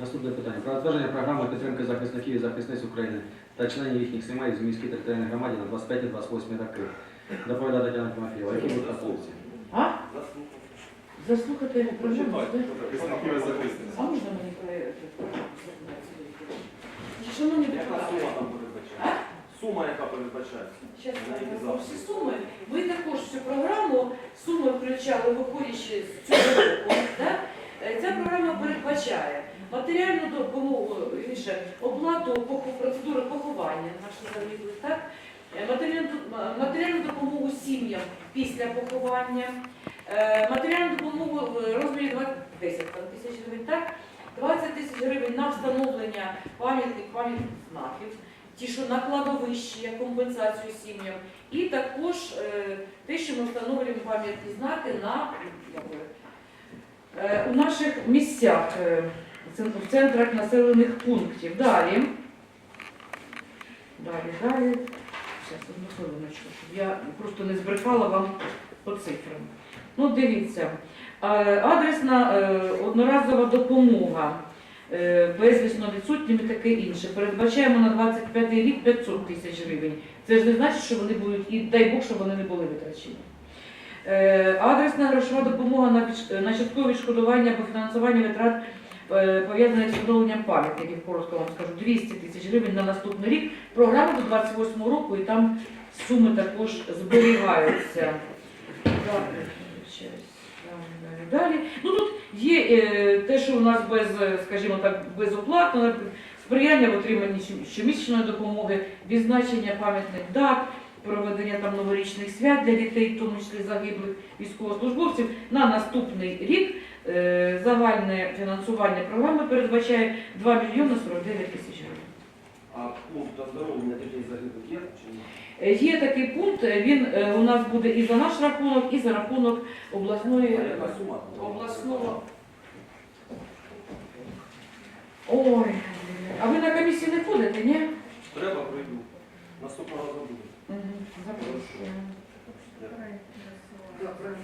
Наступне питання. Про затвердження програми підтримки захисників і захисниць України та членів їхніх сімей з міській територіальній громаді на 25-28 роки. Доповідає Тетяна Тимофієва. Які будуть пропозиції? А? Заслухати програму? Захисників і захисниць. А можна мені проєкт? Шановні депутати, сума там передбачається? Сума, яка передбачається? Зараз назву заходи? всі суми. Ви також цю програму суми включали, виходячи з цього року. Е, Ця програма передбачає матеріальну допомогу, інше, оплату процедури поховання наших загиблих, так? Е, матеріальну, матеріальну допомогу сім'ям після поховання, е, матеріальну допомогу в розмірі 20 10 тисяч гривень, так? 20 тисяч гривень на встановлення пам'ятних пам'ятних знаків, ті, що на кладовищі, як компенсацію сім'ям, і також е, те, що ми встановлюємо пам'ятні знаки на у наших місцях, в центрах населених пунктів. Далі. Далі, далі. Зараз, одну хвилиночку, щоб я просто не збрехала вам по цифрам. Ну, дивіться, адресна е, одноразова допомога е, безвісно відсутнім і таке інше. Передбачаємо на 25 рік 500 тисяч гривень. Це ж не значить, що вони будуть, і дай Бог, щоб вони не були витрачені. Е, Адресна грошова допомога на, часткове відшкодування або фінансування витрат пов'язаних з встановленням пам'ятників, коротко вам скажу, 200 тисяч гривень на наступний рік. Програма до 28 року і там суми також зберігаються. Далі. Ну тут є е, те, що у нас без, е, скажімо так, безоплатно, сприяння в отриманні щомісячної допомоги, відзначення пам'ятних дат, проведення там новорічних свят для дітей, в тому числі загиблих військовослужбовців. На наступний рік е, загальне фінансування програми передбачає 2 мільйони 49 тисяч гривень. А пункт оздоровлення дітей загиблих є чи ні? Е, Є такий пункт, е, він е, у нас буде і за наш рахунок, і за рахунок обласної А яка сума? обласного. Ой, а ви на комісії не ходите, ні? Треба прийду. Наступного разу буде. Мгм, Запрошую. Добре.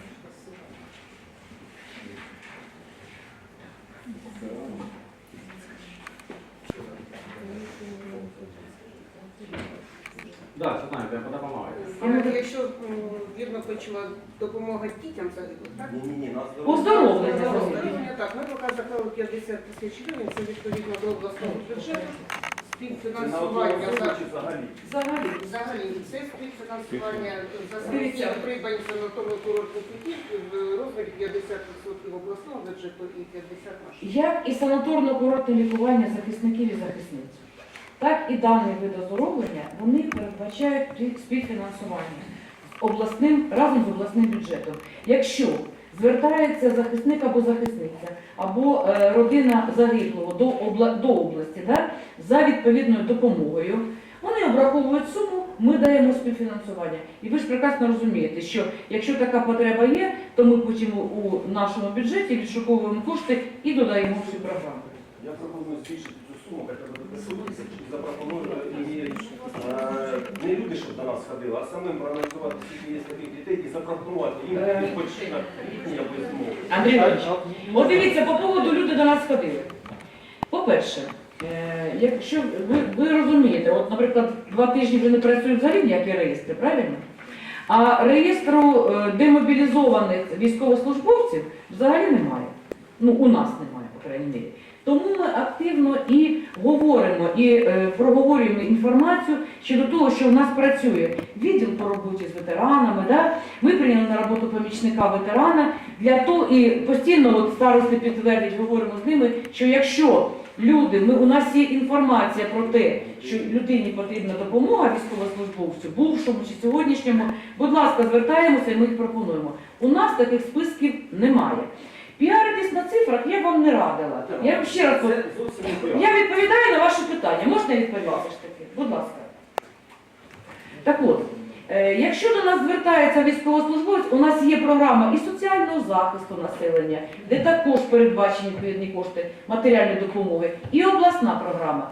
Так, це знаю, я допомагаю. А якщо м, вірно почула допомога дітям загиблих, так? Ні, ні, ні. Оздоровлення загиблих. оздоровлення, так. Ми поки заклали 50 тисяч гривень, це відповідно до обласного бюджету, співфінансування за взагалі? Взагалі. взагалі це співфінансування за Дивіться. самостійно санаторно-курортних квитків в розмірі 50% обласного бюджету і 50% нашого. Як і санаторно-курортне лікування захисників і захисниць, так і даний вид оздоровлення вони передбачають співфінансування обласним разом з обласним бюджетом. Якщо звертається захисник або захисниця, або е, родина загиблого до, обла, до області да, за відповідною допомогою, вони обраховують суму, ми даємо співфінансування. І ви ж прекрасно розумієте, що якщо така потреба є, то ми потім у нашому бюджеті відшуковуємо кошти і додаємо в цю програму. Я пропоную збільшити цю суму, хоча б до 500 тисяч, і запропоную і е, не люди, щоб до нас ходили, а самим проаналізувати, скільки є таких дітей і запропонувати їм Е, відпочинок літній або зимовий. Андрій Іванович, от дивіться, по поводу люди до нас ходили. По-перше, е, якщо ви, ви розумієте, от, наприклад, два тижні вже не працюють взагалі ніякі реєстри, правильно? А реєстру е, демобілізованих військовослужбовців взагалі немає. Ну, у нас немає, по крайній мірі. Тому ми активно і говоримо, і е, проговорюємо інформацію щодо того, що в нас працює відділ по роботі з ветеранами. Да? Ми прийняли на роботу помічника ветерана для того і постійно от старости підтвердять, говоримо з ними, що якщо люди, ми, у нас є інформація про те, що людині потрібна допомога військовослужбовцю, бувшому чи сьогоднішньому, будь ласка, звертаємося і ми їх пропонуємо. У нас таких списків немає. Піаритись на цифрах я вам не радила. Я вам ще раз Це зовсім не порядок. я відповідаю на ваше питання. Можна я відповідати все ж таки? Будь ласка. Так от, е, якщо до нас звертається військовослужбовець, у нас є програма і соціального захисту населення, де також передбачені відповідні кошти матеріальної допомоги, і обласна програма.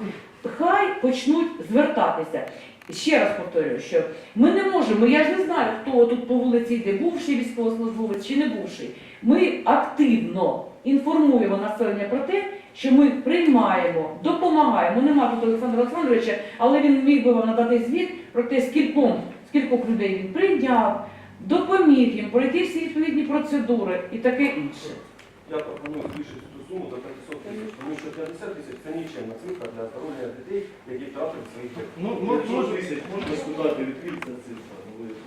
Хай почнуть звертатися. Ще раз повторюю, що ми не можемо, я ж не знаю, хто тут по вулиці йде, бувший військовослужбовець чи не бувший. Ми активно інформуємо населення про те, що ми приймаємо, допомагаємо. Нема тут Олександра Олександровича, але він міг би вам надати звіт про те, скільком, скількох людей він прийняв, допоміг їм пройти всі відповідні процедури і таке інше. Я пропоную збільшити цю суму до 500 тисяч, тому що 50 тисяч це нічимна цифра для здоров'я дітей, які втратили своїх батьків. Ну, ну, можна, можна сказати, відкрита цифра.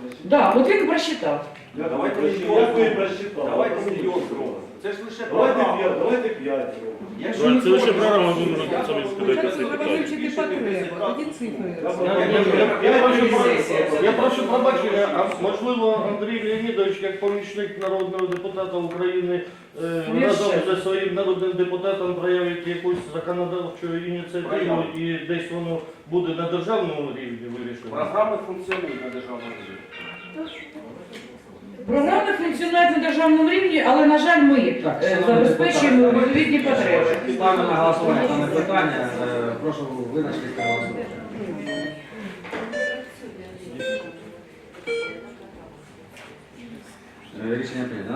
Прочитали. Да, от він просчитав. Я Давайте мільйон. ти прочитав. Давайте мільйон зробимо. Це ж лише Давайте програма. п'ять, давайте п'ять зробимо. Якщо це лише програма, то ви я самі сказати, збільшити Треба вивчити потребу, тоді цифри. Я прошу, я прошу пробачення, а можливо Андрій Леонідович, як помічник народного депутата України, е, разом зі своїм народним депутатом проявить якусь законодавчу ініціативу Проявить. і десь воно буде на державному рівні вирішено. Програми функціонують на державному рівні. Програми функціонують на державному рівні, але, на жаль, ми е, забезпечуємо відповідні потреби. Ставимо на голосування дане питання. Е, Прошу визначитися та голосувати. Е, Рішення прийнято.